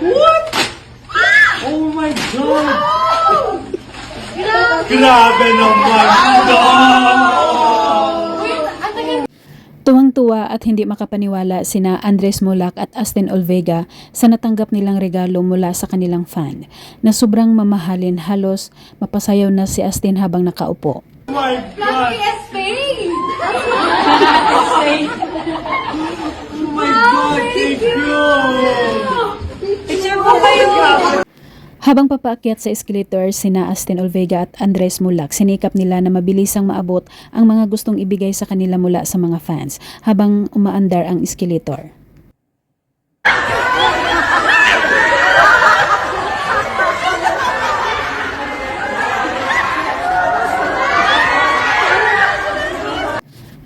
What? Oh my God! Grabe naman! Tuwang-tuwa at hindi makapaniwala sina Andres Mulak at Astin Olvega sa natanggap nilang regalo mula sa kanilang fan na sobrang mamahalin halos mapasayaw na si Astin habang nakaupo. Oh my God! Oh Habang papaakyat sa escalator, sina Astin Olvega at Andres Mulak, sinikap nila na mabilisang maabot ang mga gustong ibigay sa kanila mula sa mga fans habang umaandar ang escalator.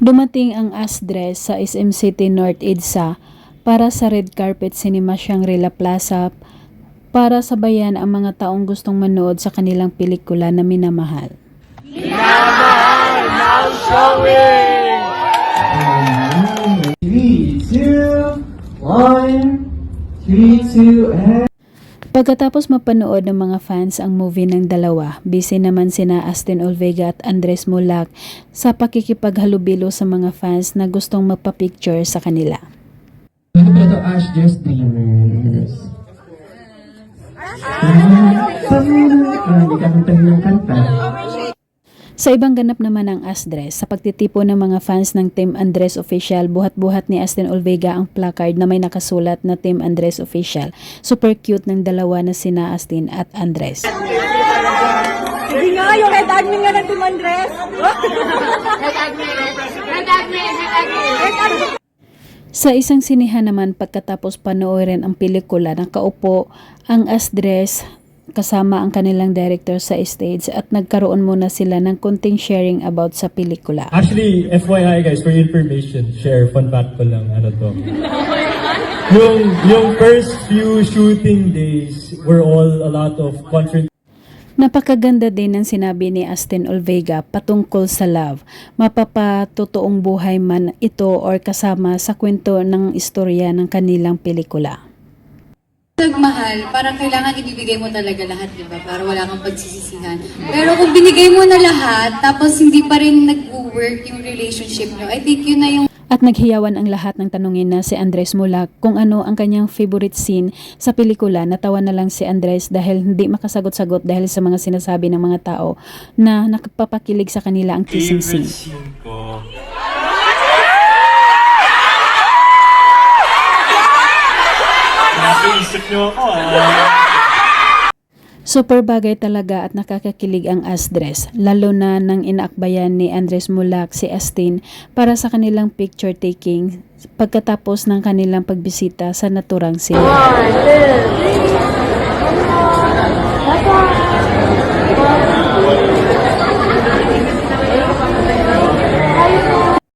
Dumating ang Asdres sa SM City North EDSA para sa red carpet cinema Shangri-La Plaza para sabayan ang mga taong gustong manood sa kanilang pelikula na minamahal. Three, two, one, three, two, and. Pagkatapos mapanood ng mga fans ang movie ng dalawa, busy naman sina Astin Olvega at Andres Mulak sa pakikipaghalubilo sa mga fans na gustong magpa-picture sa kanila. Ano ba ito, Ash Just Dreamers? Ah, hindi ka kanta ng kanta. Sa ibang ganap naman ng Asdres, sa pagtitipo ng mga fans ng Team Andres Official, buhat-buhat ni Astin Olvega ang placard na may nakasulat na Team Andres Official. Super cute ng dalawa na sina Astin at Andres. Hindi nga, yung head admin nga ng Team Andres. Sa isang sinihan naman pagkatapos panoorin ang pelikula, nakaupo ang Asdres kasama ang kanilang director sa stage at nagkaroon muna sila ng konting sharing about sa pelikula. Actually, FYI guys, for your information, share, fun fact ko lang, ano to. yung, yung first few shooting days were all a lot of confront Napakaganda din ng sinabi ni Astin Olvega patungkol sa love. Mapapatotoong buhay man ito or kasama sa kwento ng istorya ng kanilang pelikula. Nagmahal, parang kailangan ibibigay mo talaga lahat, di ba? Para wala kang pagsisisihan. Pero kung binigay mo na lahat, tapos hindi pa rin nag-work yung relationship nyo, I think yun na yung At naghiyawan ang lahat ng tanungin na si Andres Mulak kung ano ang kanyang favorite scene sa pelikula. Natawa na lang si Andres dahil hindi makasagot-sagot dahil sa mga sinasabi ng mga tao na nakpapakilig sa kanila ang kissing Favorite scene. scene ko. Napaisip niyo ako ah. Super bagay talaga at nakakakilig ang Asdres, lalo na nang inaakbayan ni Andres Mulak si Astin para sa kanilang picture taking pagkatapos ng kanilang pagbisita sa naturang sila. One, two, three. Bye-bye.